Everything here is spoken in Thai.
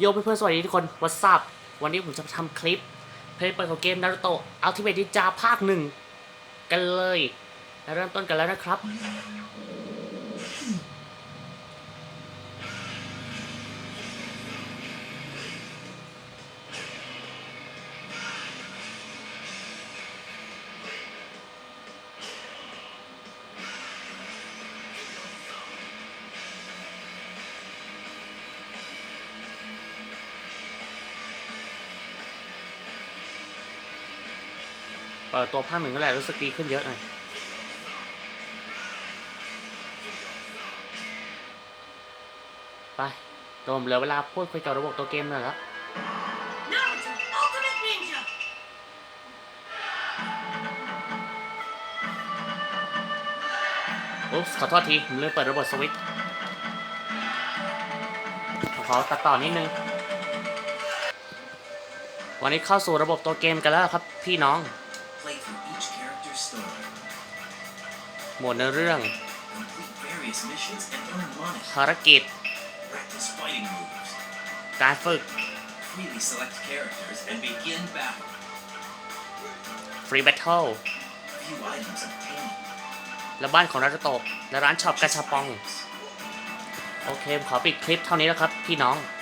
โยเพื่อนๆสวัสดีทุกคนวัส up วันนี้ผมจะทำคลิปเพลย์เปิดของเกมนารูโตะอัลติเมทดิจาภาคหนึ่งกันเลยและเริ่มต้นกันแล้วนะครับ เปิดตัวภาคหนึ่งก็แหละรู้สึกดีขึ้นเยอะหน่อยไปโดมเหลือเวลาพูดคุยกับระบบตัวเกมหน่อยแล้วอุ๊บขอโทษทีผมลืมเปิดระบบสวิตช์ขอตัดต่อนิดนึง วันนี้เข้าสู่ระบบตัวเกมกันแล้วครับพี่น้อง หมวดในอเรื่อง complete various missions, and earn money. ภารกิจ Practice fighting moves. การฝึก Freely select characters and begin battle. ฟรีแบทเทิล Few items obtained. และบ้านของนารูโตะและร้านช็อปกาชาปอง Items. โอเคผมขอปิดคลิปเท่านี้แล้วครับ พี่น้อง Play